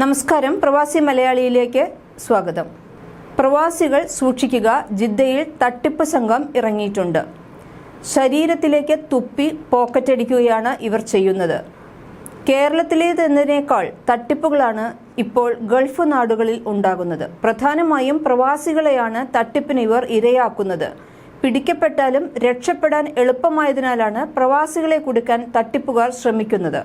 നമസ്കാരം. പ്രവാസി മലയാളിയിലേക്ക് സ്വാഗതം. പ്രവാസികൾ സൂക്ഷിക്കുക ജിദ്ദയിൽ തട്ടിപ്പ് സംഘം ഇറങ്ങിയിട്ടുണ്ട്. ശരീരത്തിലേക്ക് തുപ്പി പോക്കറ്റടിക്കുകയാണ് ഇവർ ചെയ്യുന്നത്. കേരളത്തിലേതെന്നതിനേക്കാൾ തട്ടിപ്പുകളാണ് ഇപ്പോൾ ഗൾഫ് നാടുകളിൽ ഉണ്ടാകുന്നത്. പ്രധാനമായും പ്രവാസികളെയാണ് തട്ടിപ്പിന് ഇവർ ഇരയാക്കുന്നത്. പിടിക്കപ്പെട്ടാലും രക്ഷപ്പെടാൻ എളുപ്പമായതിനാലാണ് പ്രവാസികളെ കൊടുക്കാൻ തട്ടിപ്പുകാർ ശ്രമിക്കുന്നത്.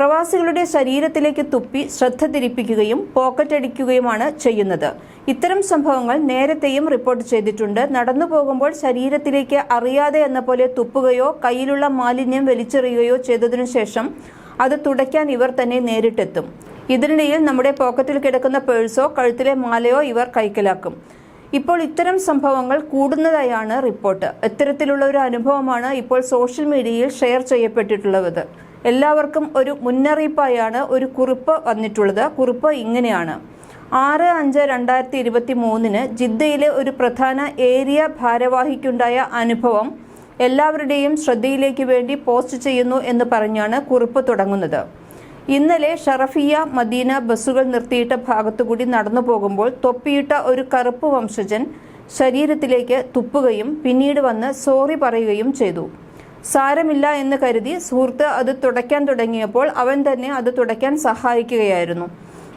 പ്രവാസികളുടെ ശരീരത്തിലേക്ക് തുപ്പി ശ്രദ്ധ തിരിപ്പിക്കുകയും പോക്കറ്റടിക്കുകയുമാണ് ചെയ്യുന്നത്. ഇത്തരം സംഭവങ്ങൾ നേരത്തെയും റിപ്പോർട്ട് ചെയ്തിട്ടുണ്ട്. നടന്നു പോകുമ്പോൾ ശരീരത്തിലേക്ക് അറിയാതെ എന്ന പോലെ തുപ്പുകയോ കയ്യിലുള്ള മാലിന്യം വലിച്ചെറിയുകയോ ചെയ്തതിനു ശേഷം അത് തുടയ്ക്കാൻ ഇവർ തന്നെ നേരിട്ടെത്തും. ഇതിനിടയിൽ നമ്മുടെ പോക്കറ്റിൽ കിടക്കുന്ന പേഴ്സോ കഴുത്തിലെ മാലയോ ഇവർ കൈക്കലാക്കും. ഇപ്പോൾ ഇത്തരം സംഭവങ്ങൾ കൂടുന്നതായാണ് റിപ്പോർട്ട്. ഇത്തരത്തിലുള്ള ഒരു അനുഭവമാണ് ഇപ്പോൾ സോഷ്യൽ മീഡിയയിൽ ഷെയർ ചെയ്യപ്പെട്ടിട്ടുള്ളത്. എല്ലാവർക്കും ഒരു മുന്നറിയിപ്പായാണ് ഒരു കുറിപ്പ് വന്നിട്ടുള്ളത്. കുറിപ്പ് ഇങ്ങനെയാണ്. ആറ് അഞ്ച് രണ്ടായിരത്തി ഇരുപത്തി മൂന്നിന് ജിദ്ദയിലെ ഒരു പ്രധാന ഏരിയ ഭാരവാഹിക്കുണ്ടായ അനുഭവം എല്ലാവരുടെയും ശ്രദ്ധയിലേക്ക് വേണ്ടി പോസ്റ്റ് ചെയ്യുന്നു എന്ന് പറഞ്ഞാണ് കുറിപ്പ് തുടങ്ങുന്നത്. ഇന്നലെ ഷറഫിയ മദീന ബസ്സുകൾ നിർത്തിയിട്ട ഭാഗത്തുകൂടി നടന്നു പോകുമ്പോൾ തൊപ്പിയിട്ട ഒരു കറുപ്പ് വംശജൻ ശരീരത്തിലേക്ക് തുപ്പുകയും പിന്നീട് വന്ന് സോറി പറയുകയും ചെയ്തു. സാരമില്ല എന്ന് കരുതി സുഹൃത്ത് അത് തുടയ്ക്കാൻ തുടങ്ങിയപ്പോൾ അവൻ തന്നെ അത് തുടയ്ക്കാൻ സഹായിക്കുകയായിരുന്നു.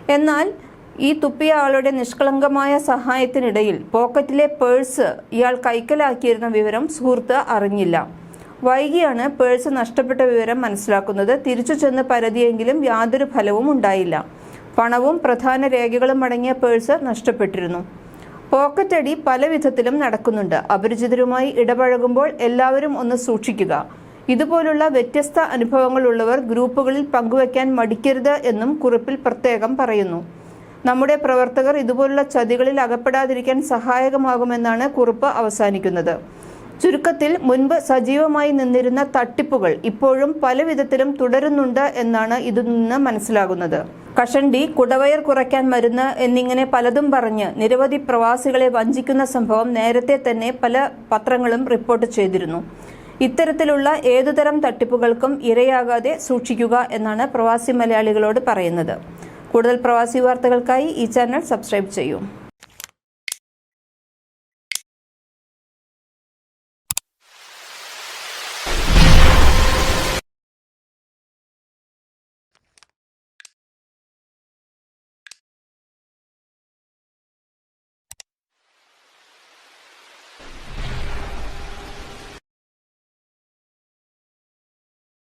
എന്നാൽ ഈ തുപ്പിയ ആളുടെ നിഷ്കളങ്കമായ സഹായത്തിനിടയിൽ പോക്കറ്റിലെ പേഴ്സ് ഇയാൾ കൈക്കലാക്കിയിരുന്ന വിവരം സുഹൃത്ത് അറിഞ്ഞില്ല. വൈകിയാണ് പേഴ്സ് നഷ്ടപ്പെട്ട വിവരം മനസ്സിലാക്കുന്നത്. തിരിച്ചു ചെന്ന് പരതിയെങ്കിലും യാതൊരു ഫലവും ഉണ്ടായില്ല. പണവും പ്രധാന രേഖകളും അടങ്ങിയ പേഴ്സ് നഷ്ടപ്പെട്ടിരുന്നു. പോക്കറ്റടി പല വിധത്തിലും നടക്കുന്നുണ്ട്. അപരിചിതരുമായി ഇടപഴകുമ്പോൾ എല്ലാവരും ഒന്ന് സൂക്ഷിക്കുക. ഇതുപോലുള്ള വ്യത്യസ്ത അനുഭവങ്ങളുള്ളവർ ഗ്രൂപ്പുകളിൽ പങ്കുവയ്ക്കാൻ മടിക്കരുത് എന്നും കുറിപ്പിൽ പ്രത്യേകം പറയുന്നു. നമ്മുടെ പ്രവർത്തകർ ഇതുപോലുള്ള ചതികളിൽ അകപ്പെടാതിരിക്കാൻ സഹായകമാകുമെന്നാണ് കുറിപ്പ് അവസാനിക്കുന്നത്. ചുരുക്കത്തിൽ മുൻപ് സജീവമായി നിന്നിരുന്ന തട്ടിപ്പുകൾ ഇപ്പോഴും പല വിധത്തിലും തുടരുന്നുണ്ട് എന്നാണ് ഇതിൽ നിന്ന് മനസ്സിലാകുന്നത്. കഷണ്ടി കുടവയർ കുറയ്ക്കാൻ മരുന്ന് എന്നിങ്ങനെ പലതും പറഞ്ഞ് നിരവധി പ്രവാസികളെ വഞ്ചിക്കുന്ന സംഭവം നേരത്തെ തന്നെ പല പത്രങ്ങളും റിപ്പോർട്ട് ചെയ്തിരുന്നു. ഇത്തരത്തിലുള്ള ഏതുതരം തട്ടിപ്പുകൾക്കും ഇരയാകാതെ സൂക്ഷിക്കുക എന്നാണ് പ്രവാസി മലയാളികളോട് പറയുന്നത്. കൂടുതൽ പ്രവാസി വാർത്തകൾക്കായി ഈ ചാനൽ സബ്സ്ക്രൈബ് ചെയ്യൂ.